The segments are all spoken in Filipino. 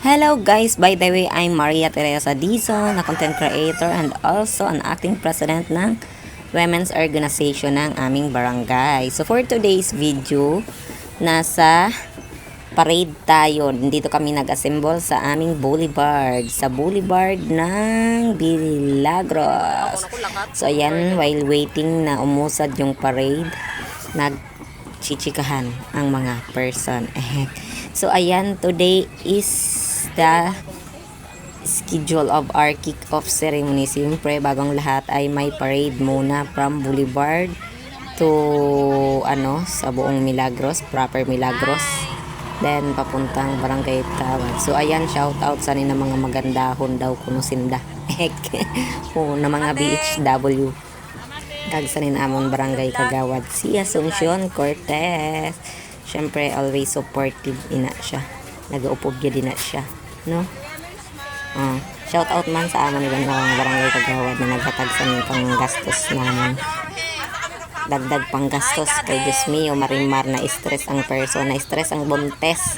Hello guys, by the way, I'm Maria Teresa Dizon, na content creator and also an acting president ng women's organization ng aming barangay. So for today's video, nasa parade tayo. Dito kami nag-assemble sa aming boulevard. Sa boulevard ng Bilagros. So ayan, while waiting na umusad yung parade, nagchichikahan ang mga person. so ayan, today is the schedule of our kick-off ceremony. Siyempre, bagong lahat ay may parade muna from Boulevard to ano sa buong Milagros, proper Milagros. Then papuntang Barangay Tawad. So ayan, shout out sa nila mga magandahon daw kuno sinda. o na mga BHW. Kag sa nin amon Barangay Kagawad si Asuncion Cortez. Siyempre, always supportive ina siya. Nag-upog din na siya. No? Ah, shout out man sa amon ibang mga barangay kagawad na naghatag sa aming panggastos namin. Dagdag panggastos kay Diyos mio marimar na stress ang person, na stress ang buntes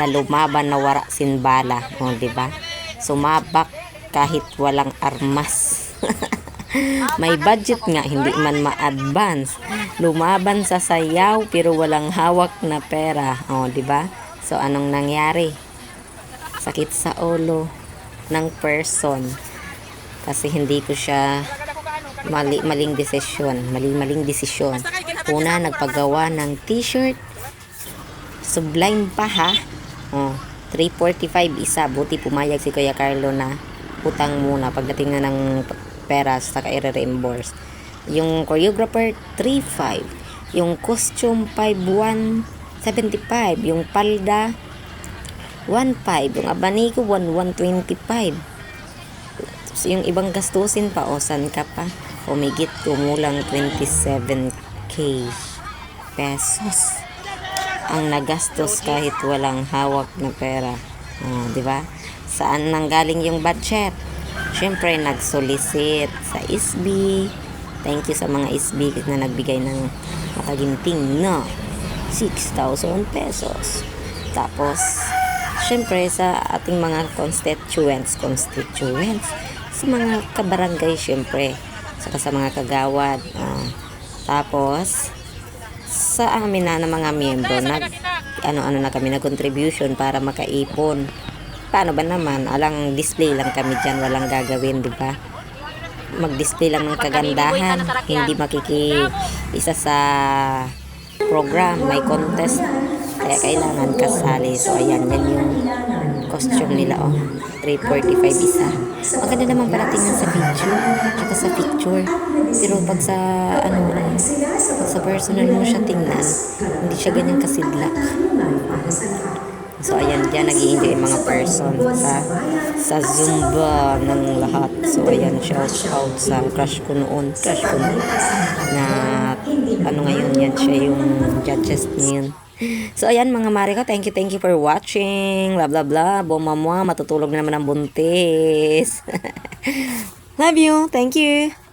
na lumaban na wara sinbala, o di ba? Sumabak kahit walang armas. May budget nga, hindi man ma-advance. Lumaban sa sayaw pero walang hawak na pera. O, di ba? So, anong nangyari? Sakit sa ulo ng person. Kasi hindi ko siya mali, maling desisyon. Mali, maling desisyon. Una, nagpagawa ng t-shirt. Sublime pa ha. Oh, 345 isa. Buti pumayag si Kuya Carlo na utang muna pagdating na ng pera sa i-reimburse. Yung choreographer 35, yung costume 5175, yung palda 15, yung abaniko 1125. So, yung ibang gastusin pa, o san ka pa? Umigit kumulang 27k pesos ang nagastos kahit walang hawak na pera. Ah, di ba? Saan nanggaling yung budget? Siyempre, nag-solicit sa SB. Thank you sa mga SB na nagbigay ng makaginting na 6,000 pesos. Tapos, siyempre, sa ating mga constituents, constituents, sa mga kabarangay, siyempre, saka sa mga kagawad. ah. tapos, sa amin na ng mga miyembro, nag, ano-ano na kami na contribution para makaipon. Paano ba naman? Alang display lang kami dyan, walang gagawin, di ba? Mag-display lang ng kagandahan, hindi makiki isa sa program, may contest, kaya kailangan kasali. So, ayan, yan yung costume nila, oh. 345 isa. Maganda naman pala tingnan sa video, tsaka sa picture. Pero pag sa, ano, pag sa personal mo siya tingnan, hindi siya ganyan kasidlak. So, ayan, dyan nag enjoy mga person sa sa Zumba ng lahat. So, ayan, shout out sa crush ko noon. Crush ko noon. Na, ano ngayon yan, siya yung judges ngayon. So, ayan mga mare ko, thank you, thank you for watching. Blah, blah, blah. Bomamwa, matutulog na naman ang buntis. Love you. Thank you.